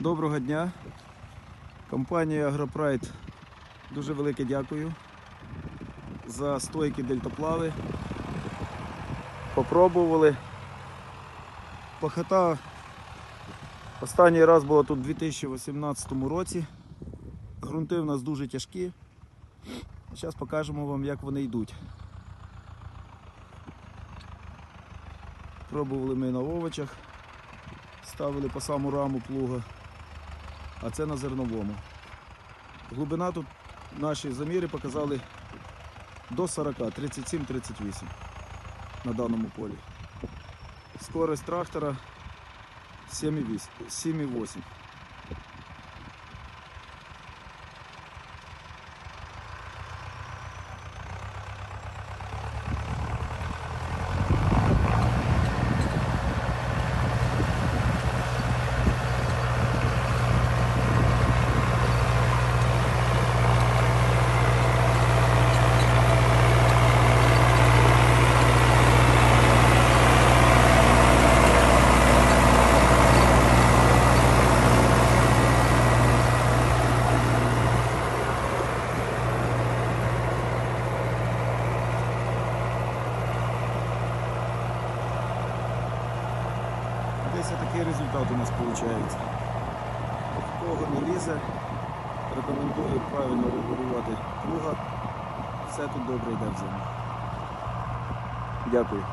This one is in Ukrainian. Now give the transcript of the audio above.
Доброго дня. Компанія Агропрайд дуже велике дякую за стойки дельтаплави. Попробували. Пахота останній раз була тут у 2018 році. Грунти в нас дуже тяжкі. Зараз покажемо вам, як вони йдуть. Пробували ми на овочах, ставили по саму раму плуга, а це на зерновому. Глибина тут наші заміри показали до 40, 37-38 на даному полі. Скорость трактора 7,8. 7,8. Такий результат у нас виходить. Кого не лізе, рекомендую правильно регулювати круга. Все тут добре йде в. Дякую.